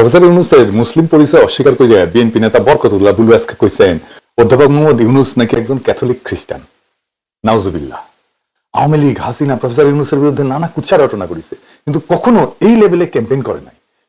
Professor ইউনুসের মুসলিম পরিচয় অস্বীকার করে বিএনপি নেতা বরকতুল্লাহ আজকে কইছেন, অধ্যাপক মোহাম্মদ ইউনুস নাকি একজন ক্যাথলিক খ্রিস্টান। নাউজুবিল্লাহ। আওয়ামী লীগ, হাসিনা, প্রফেসর ইউনুসের বিরুদ্ধে নানা কুচ্ছা রটনা করেছে, কিন্তু কখনো এই লেভেলে ক্যাম্পেইন করে নাই।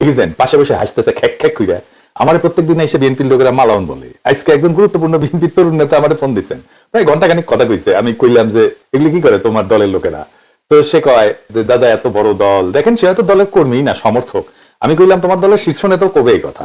দেখেছেন? পাশে বসে হাসতেছে খ্যাক খ্যাক কইরা। আমার প্রত্যেক দিন এসে বিএনপির লোকেরা মালাউন বলে। আজকে একজন গুরুত্বপূর্ণ বিএনপি তরুণ নেতা আমার ফোন দিচ্ছেন প্রায় ঘণ্টা খানিক কথা কইছে। আমি কইলাম যে, এগুলি কি করে তোমার দলের লোকেরা? তো সে কয় যে, দাদা, এত বড় দল। দেখেন, সে হয়তো দলের কর্মী না, সমর্থক। আমি কইলাম, তোমার দলের শীর্ষ নেতাও কবে এই কথা?